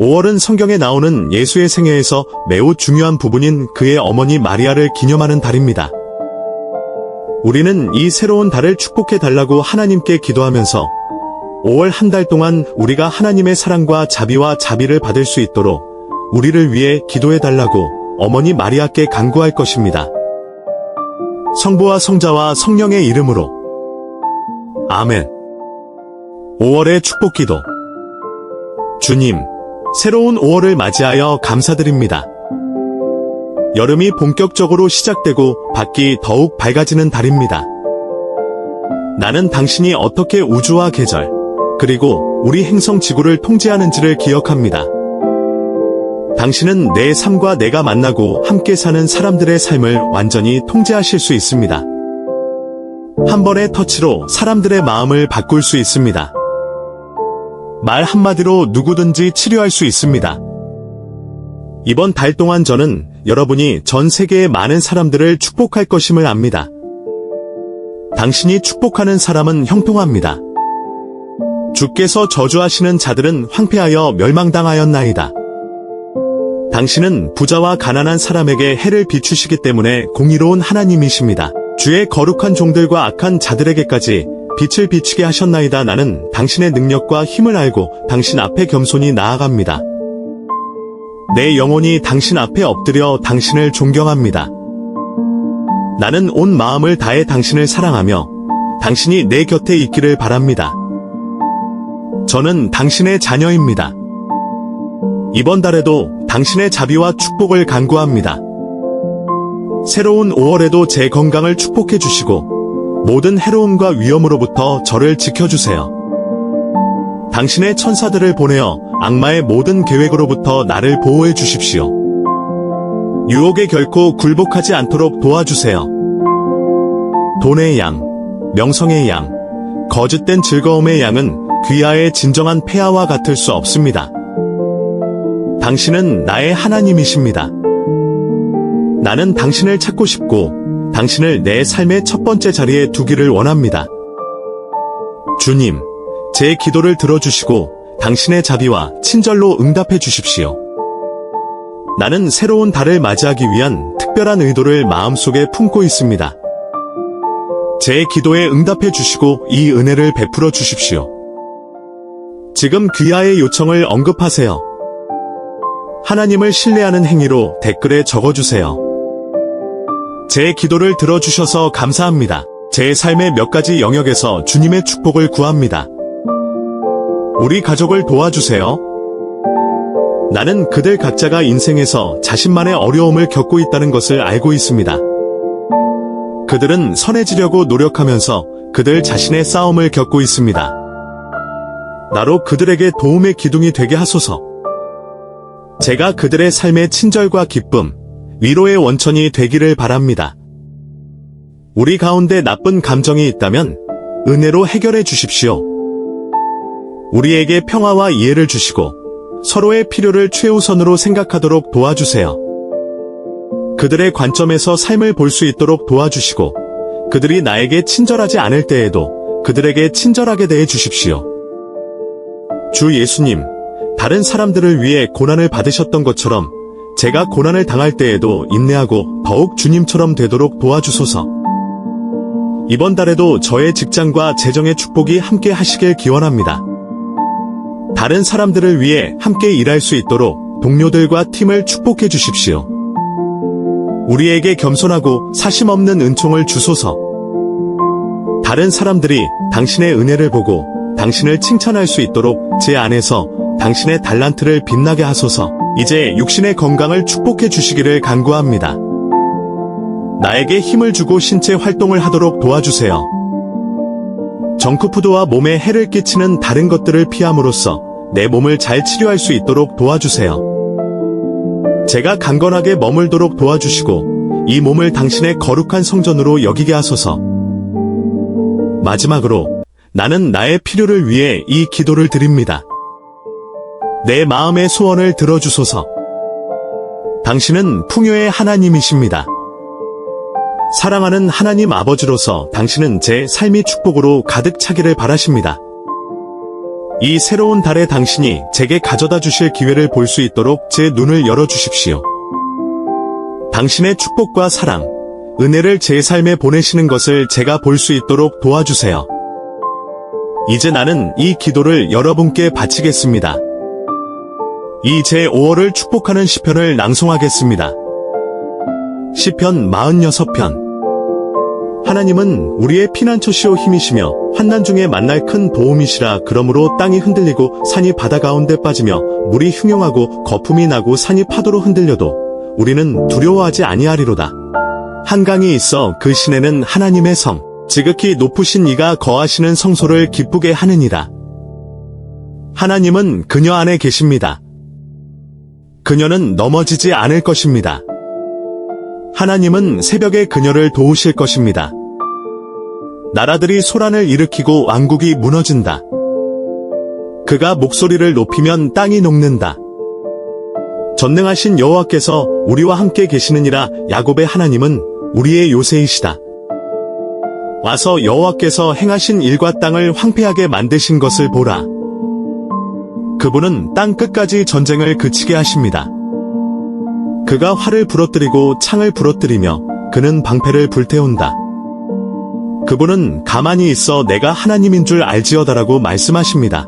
5월은 성경에 나오는 예수의 생애에서 매우 중요한 부분인 그의 어머니 마리아를 기념하는 달입니다. 우리는 이 새로운 달을 축복해 달라고 하나님께 기도하면서 5월 한 달 동안 우리가 하나님의 사랑과 자비와 자비를 받을 수 있도록 우리를 위해 기도해 달라고 어머니 마리아께 간구할 것입니다. 성부와 성자와 성령의 이름으로 아멘. 5월의 축복 기도. 주님, 새로운 5월을 맞이하여 감사드립니다. 여름이 본격적으로 시작되고 밖이 더욱 밝아지는 달입니다. 나는 당신이 어떻게 우주와 계절, 그리고 우리 행성 지구를 통제하는지를 기억합니다. 당신은 내 삶과 내가 만나고 함께 사는 사람들의 삶을 완전히 통제하실 수 있습니다. 한 번의 터치로 사람들의 마음을 바꿀 수 있습니다. 말 한마디로 누구든지 치료할 수 있습니다. 이번 달 동안 저는 여러분이 전 세계의 많은 사람들을 축복할 것임을 압니다. 당신이 축복하는 사람은 형통합니다. 주께서 저주하시는 자들은 황폐하여 멸망당하였나이다. 당신은 부자와 가난한 사람에게 해를 비추시기 때문에 공의로운 하나님이십니다. 주의 거룩한 종들과 악한 자들에게까지 빛을 비치게 하셨나이다. 나는 당신의 능력과 힘을 알고 당신 앞에 겸손히 나아갑니다. 내 영혼이 당신 앞에 엎드려 당신을 존경합니다. 나는 온 마음을 다해 당신을 사랑하며 당신이 내 곁에 있기를 바랍니다. 저는 당신의 자녀입니다. 이번 달에도 당신의 자비와 축복을 간구합니다. 새로운 5월에도 제 건강을 축복해 주시고 모든 해로움과 위험으로부터 저를 지켜주세요. 당신의 천사들을 보내어 악마의 모든 계획으로부터 나를 보호해 주십시오. 유혹에 결코 굴복하지 않도록 도와주세요. 돈의 양, 명성의 양, 거짓된 즐거움의 양은 귀하의 진정한 폐하와 같을 수 없습니다. 당신은 나의 하나님이십니다. 나는 당신을 찾고 싶고 당신을 내 삶의 첫 번째 자리에 두기를 원합니다. 주님, 제 기도를 들어주시고 당신의 자비와 친절로 응답해 주십시오. 나는 새로운 달을 맞이하기 위한 특별한 의도를 마음속에 품고 있습니다. 제 기도에 응답해 주시고 이 은혜를 베풀어 주십시오. 지금 귀하의 요청을 언급하세요. 하나님을 신뢰하는 행위로 댓글에 적어주세요. 제 기도를 들어주셔서 감사합니다. 제 삶의 몇 가지 영역에서 주님의 축복을 구합니다. 우리 가족을 도와주세요. 나는 그들 각자가 인생에서 자신만의 어려움을 겪고 있다는 것을 알고 있습니다. 그들은 선해지려고 노력하면서 그들 자신의 싸움을 겪고 있습니다. 나로 그들에게 도움의 기둥이 되게 하소서. 제가 그들의 삶의 친절과 기쁨, 위로의 원천이 되기를 바랍니다. 우리 가운데 나쁜 감정이 있다면 은혜로 해결해 주십시오. 우리에게 평화와 이해를 주시고 서로의 필요를 최우선으로 생각하도록 도와주세요. 그들의 관점에서 삶을 볼 수 있도록 도와주시고 그들이 나에게 친절하지 않을 때에도 그들에게 친절하게 대해 주십시오. 주 예수님, 다른 사람들을 위해 고난을 받으셨던 것처럼 제가 고난을 당할 때에도 인내하고 더욱 주님처럼 되도록 도와주소서. 이번 달에도 저의 직장과 재정의 축복이 함께 하시길 기원합니다. 다른 사람들을 위해 함께 일할 수 있도록 동료들과 팀을 축복해 주십시오. 우리에게 겸손하고 사심 없는 은총을 주소서. 다른 사람들이 당신의 은혜를 보고 당신을 칭찬할 수 있도록 제 안에서 당신의 달란트를 빛나게 하소서. 이제 육신의 건강을 축복해 주시기를 간구합니다. 나에게 힘을 주고 신체 활동을 하도록 도와주세요. 정크푸드와 몸에 해를 끼치는 다른 것들을 피함으로써 내 몸을 잘 치료할 수 있도록 도와주세요. 제가 강건하게 머물도록 도와주시고 이 몸을 당신의 거룩한 성전으로 여기게 하소서. 마지막으로 나는 나의 필요를 위해 이 기도를 드립니다. 내 마음의 소원을 들어주소서. 당신은 풍요의 하나님이십니다. 사랑하는 하나님 아버지로서 당신은 제 삶이 축복으로 가득 차기를 바라십니다. 이 새로운 달에 당신이 제게 가져다 주실 기회를 볼 수 있도록 제 눈을 열어 주십시오. 당신의 축복과 사랑, 은혜를 제 삶에 보내시는 것을 제가 볼 수 있도록 도와주세요. 이제 나는 이 기도를 여러분께 바치겠습니다. 이 제 5월을 축복하는 시편을 낭송하겠습니다. 시편 46편 하나님은 우리의 피난처시오 힘이시며 환난 중에 만날 큰 도움이시라 그러므로 땅이 흔들리고 산이 바다 가운데 빠지며 물이 흉용하고 거품이 나고 산이 파도로 흔들려도 우리는 두려워하지 아니하리로다. 한강이 있어 그 시내는 하나님의 성, 지극히 높으신 이가 거하시는 성소를 기쁘게 하느니라. 하나님은 그녀 안에 계십니다. 그녀는 넘어지지 않을 것입니다. 하나님은 새벽에 그녀를 도우실 것입니다. 나라들이 소란을 일으키고 왕국이 무너진다. 그가 목소리를 높이면 땅이 녹는다. 전능하신 여호와께서 우리와 함께 계시느니라 야곱의 하나님은 우리의 요새이시다. 와서 여호와께서 행하신 일과 땅을 황폐하게 만드신 것을 보라. 그분은 땅 끝까지 전쟁을 그치게 하십니다. 그가 활을 부러뜨리고 창을 부러뜨리며 그는 방패를 불태운다. 그분은 가만히 있어 내가 하나님인 줄 알지어다라고 말씀하십니다.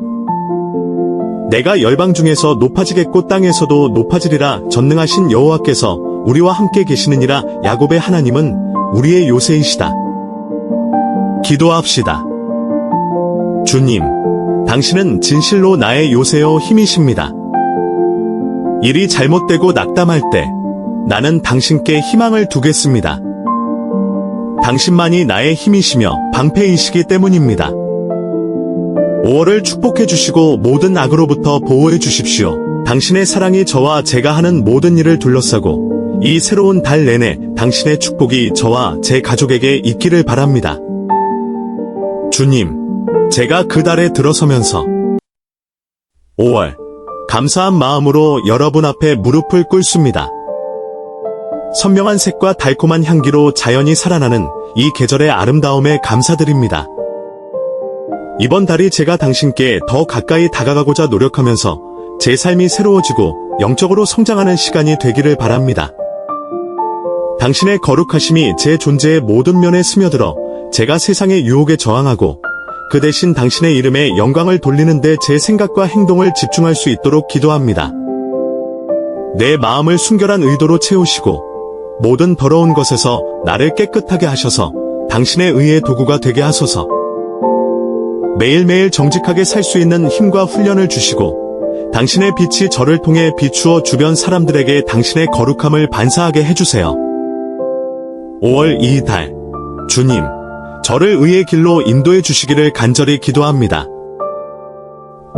내가 열방 중에서 높아지겠고 땅에서도 높아지리라 전능하신 여호와께서 우리와 함께 계시느니라 야곱의 하나님은 우리의 요새이시다. 기도합시다. 주님, 당신은 진실로 나의 요새요 힘이십니다. 일이 잘못되고 낙담할 때 나는 당신께 희망을 두겠습니다. 당신만이 나의 힘이시며 방패이시기 때문입니다. 5월을 축복해 주시고 모든 악으로부터 보호해 주십시오. 당신의 사랑이 저와 제가 하는 모든 일을 둘러싸고 이 새로운 달 내내 당신의 축복이 저와 제 가족에게 있기를 바랍니다. 주님, 제가 그 달에 들어서면서 5월 감사한 마음으로 여러분 앞에 무릎을 꿇습니다. 선명한 색과 달콤한 향기로 자연이 살아나는 이 계절의 아름다움에 감사드립니다. 이번 달이 제가 당신께 더 가까이 다가가고자 노력하면서 제 삶이 새로워지고 영적으로 성장하는 시간이 되기를 바랍니다. 당신의 거룩하심이 제 존재의 모든 면에 스며들어 제가 세상의 유혹에 저항하고 그 대신 당신의 이름에 영광을 돌리는데 제 생각과 행동을 집중할 수 있도록 기도합니다. 내 마음을 순결한 의도로 채우시고 모든 더러운 것에서 나를 깨끗하게 하셔서 당신의 의의 도구가 되게 하소서. 매일매일 정직하게 살 수 있는 힘과 훈련을 주시고 당신의 빛이 저를 통해 비추어 주변 사람들에게 당신의 거룩함을 반사하게 해주세요. 5월 2달 주님, 저를 의의 길로 인도해 주시기를 간절히 기도합니다.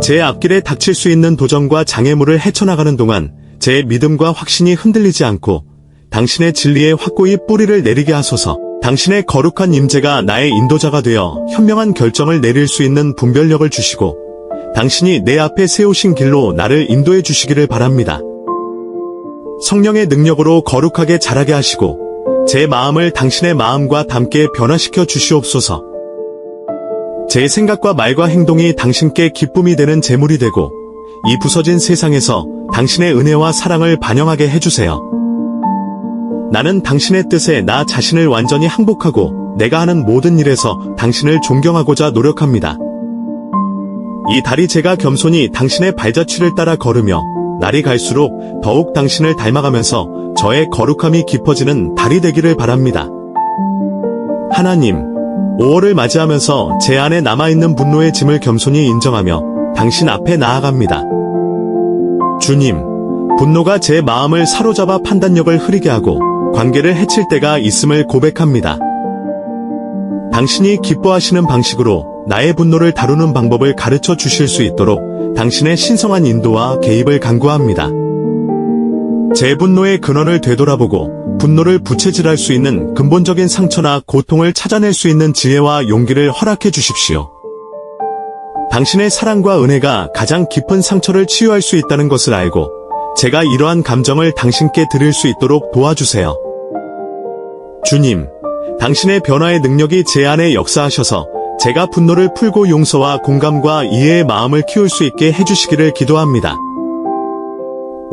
제 앞길에 닥칠 수 있는 도전과 장애물을 헤쳐나가는 동안 제 믿음과 확신이 흔들리지 않고 당신의 진리에 확고히 뿌리를 내리게 하소서. 당신의 거룩한 임재가 나의 인도자가 되어 현명한 결정을 내릴 수 있는 분별력을 주시고 당신이 내 앞에 세우신 길로 나를 인도해 주시기를 바랍니다. 성령의 능력으로 거룩하게 자라게 하시고 제 마음을 당신의 마음과 담게 변화시켜 주시옵소서. 제 생각과 말과 행동이 당신께 기쁨이 되는 제물이 되고 이 부서진 세상에서 당신의 은혜와 사랑을 반영하게 해주세요. 나는 당신의 뜻에 나 자신을 완전히 항복하고 내가 하는 모든 일에서 당신을 존경하고자 노력합니다. 이 달이 제가 겸손히 당신의 발자취를 따라 걸으며 날이 갈수록 더욱 당신을 닮아가면서 저의 거룩함이 깊어지는 달이 되기를 바랍니다. 하나님, 5월을 맞이하면서 제 안에 남아있는 분노의 짐을 겸손히 인정하며 당신 앞에 나아갑니다. 주님, 분노가 제 마음을 사로잡아 판단력을 흐리게 하고 관계를 해칠 때가 있음을 고백합니다. 당신이 기뻐하시는 방식으로 나의 분노를 다루는 방법을 가르쳐 주실 수 있도록 당신의 신성한 인도와 개입을 간구합니다. 제 분노의 근원을 되돌아보고 분노를 부채질할 수 있는 근본적인 상처나 고통을 찾아낼 수 있는 지혜와 용기를 허락해 주십시오. 당신의 사랑과 은혜가 가장 깊은 상처를 치유할 수 있다는 것을 알고 제가 이러한 감정을 당신께 드릴 수 있도록 도와주세요. 주님, 당신의 변화의 능력이 제 안에 역사하셔서 제가 분노를 풀고 용서와 공감과 이해의 마음을 키울 수 있게 해주시기를 기도합니다.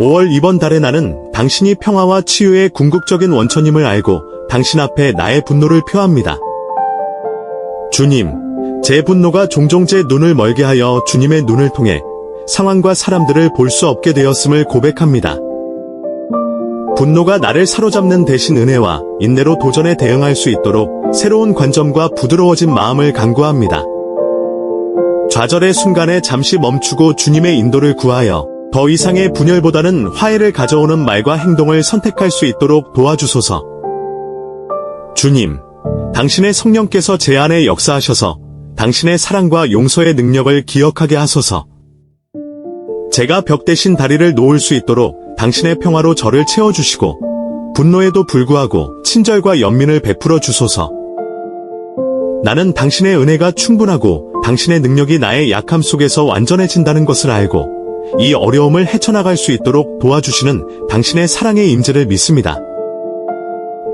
5월 이번 달에 나는 당신이 평화와 치유의 궁극적인 원천임을 알고 당신 앞에 나의 분노를 표합니다. 주님, 제 분노가 종종 제 눈을 멀게 하여 주님의 눈을 통해 상황과 사람들을 볼 수 없게 되었음을 고백합니다. 분노가 나를 사로잡는 대신 은혜와 인내로 도전에 대응할 수 있도록 새로운 관점과 부드러워진 마음을 간구합니다. 좌절의 순간에 잠시 멈추고 주님의 인도를 구하여 더 이상의 분열보다는 화해를 가져오는 말과 행동을 선택할 수 있도록 도와주소서. 주님, 당신의 성령께서 제 안에 역사하셔서 당신의 사랑과 용서의 능력을 기억하게 하소서. 제가 벽 대신 다리를 놓을 수 있도록 당신의 평화로 저를 채워주시고 분노에도 불구하고 친절과 연민을 베풀어 주소서. 나는 당신의 은혜가 충분하고 당신의 능력이 나의 약함 속에서 완전해진다는 것을 알고 이 어려움을 헤쳐나갈 수 있도록 도와주시는 당신의 사랑의 임재를 믿습니다.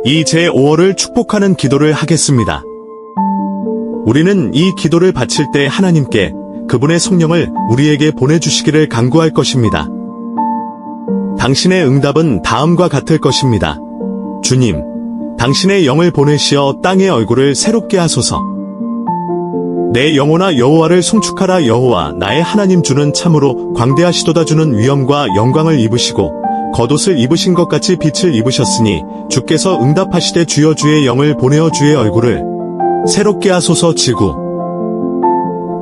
이 제5월을 축복하는 기도를 하겠습니다. 우리는 이 기도를 바칠 때 하나님께 그분의 성령을 우리에게 보내주시기를 간구할 것입니다. 당신의 응답은 다음과 같을 것입니다. 주님, 당신의 영을 보내시어 땅의 얼굴을 새롭게 하소서. 내 영혼아 여호와를 송축하라 여호와 나의 하나님 주는 참으로 광대하시도다 주는 위엄과 영광을 입으시고 겉옷을 입으신 것 같이 빛을 입으셨으니 주께서 응답하시되 주여 주의 영을 보내어 주의 얼굴을 새롭게 하소서 지구.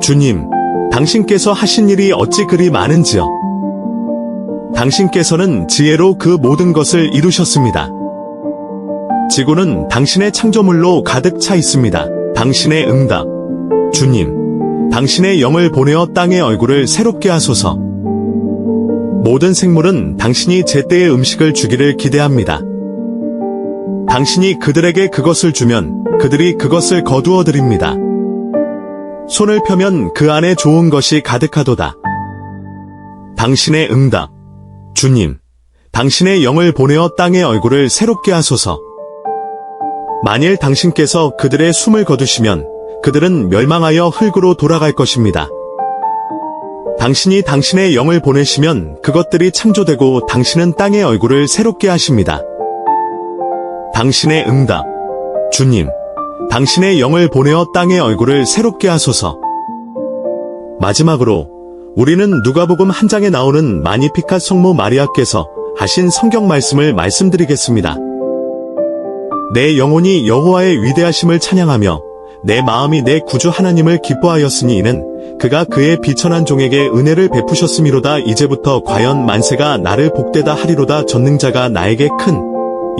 주님, 당신께서 하신 일이 어찌 그리 많은지요. 당신께서는 지혜로 그 모든 것을 이루셨습니다. 지구는 당신의 창조물로 가득 차 있습니다. 당신의 응답. 주님, 당신의 영을 보내어 땅의 얼굴을 새롭게 하소서. 모든 생물은 당신이 제때의 음식을 주기를 기대합니다. 당신이 그들에게 그것을 주면 그들이 그것을 거두어 드립니다. 손을 펴면 그 안에 좋은 것이 가득하도다. 당신의 응답. 주님, 당신의 영을 보내어 땅의 얼굴을 새롭게 하소서. 만일 당신께서 그들의 숨을 거두시면 그들은 멸망하여 흙으로 돌아갈 것입니다. 당신이 당신의 영을 보내시면 그것들이 창조되고 당신은 땅의 얼굴을 새롭게 하십니다. 당신의 응답. 주님, 당신의 영을 보내어 땅의 얼굴을 새롭게 하소서. 마지막으로 우리는 누가복음 한 장에 나오는 마니피카 성모 마리아께서 하신 성경 말씀을 말씀드리겠습니다. 내 영혼이 여호와의 위대하심을 찬양하며 내 마음이 내 구주 하나님을 기뻐하였으니 이는 그가 그의 비천한 종에게 은혜를 베푸셨음이로다 이제부터 과연 만세가 나를 복되다 하리로다 전능자가 나에게 큰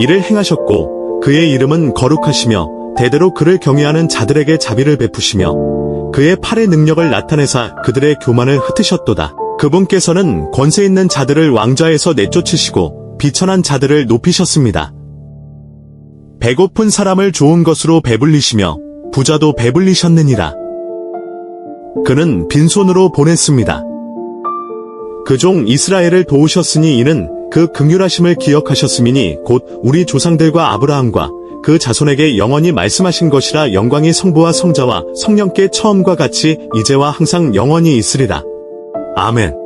일을 행하셨고 그의 이름은 거룩하시며 대대로 그를 경외하는 자들에게 자비를 베푸시며 그의 팔의 능력을 나타내사 그들의 교만을 흩으셨도다. 그분께서는 권세 있는 자들을 왕좌에서 내쫓으시고 비천한 자들을 높이셨습니다. 배고픈 사람을 좋은 것으로 배불리시며 부자도 배불리셨느니라. 그는 빈손으로 보냈습니다. 그 종 이스라엘을 도우셨으니 이는 그 긍휼하심을 기억하셨음이니 곧 우리 조상들과 아브라함과 그 자손에게 영원히 말씀하신 것이라 영광이 성부와 성자와 성령께 처음과 같이 이제와 항상 영원히 있으리라. 아멘.